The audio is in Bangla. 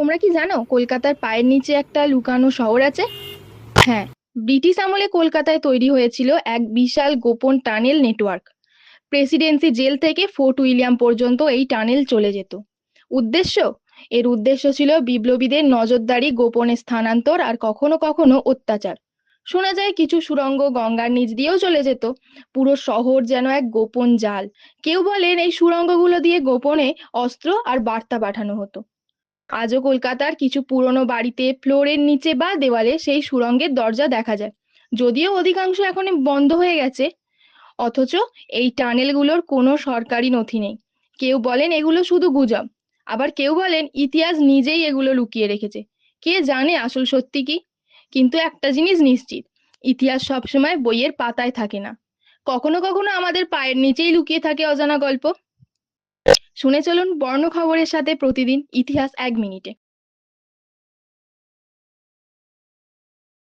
তোমরা কি জানো কলকাতার পায়ের নিচে একটা লুকানো শহর আছে? হ্যাঁ ব্রিটিশ আমলে কলকাতায় তৈরি হয়েছিল এক বিশাল গোপন টানেল নেটওয়ার্ক। প্রেসিডেন্সি জেল থেকে ফোর্ট উইলিয়াম পর্যন্ত এই টানেল চলে যেত। উদ্দেশ্য? এর উদ্দেশ্য ছিল বিপ্লবীদের নজরদারি, গোপনে স্থানান্তর আর কখনো কখনো অত্যাচার। শোনা যায় কিছু সুড়ঙ্গ গঙ্গার নিচ দিয়েও চলে যেত। পুরো শহর যেন এক গোপন জাল। কেউ বলেন এই সুড়ঙ্গগুলো দিয়ে গোপনে অস্ত্র আর বার্তা পাঠানো হতো। আজও কলকাতার কিছু পুরনো বাড়িতে ফ্লোরের নিচে বা দেওয়ালে সেই সুড়ঙ্গের দরজা দেখা যায়। যদিও অধিকাংশ এখন বন্ধ হয়ে গেছে, অথচ এই টানেলগুলোর কোনো সরকারি নথি নেই। কেউ বলেন এগুলো শুধু গুজব, আবার কেউ বলেন ইতিহাস নিজেই এগুলো লুকিয়ে রেখেছে। কে জানে আসল সত্যি কি? কিন্তু একটা জিনিস নিশ্চিত, ইতিহাস সবসময় বইয়ের পাতায় থাকে না। কখনো কখনো আমাদের পায়ের নিচেই লুকিয়ে থাকে অজানা গল্প। শুনে চলুন বর্ণ খবরের সাথে প্রতিদিন ইতিহাস এক মিনিটে।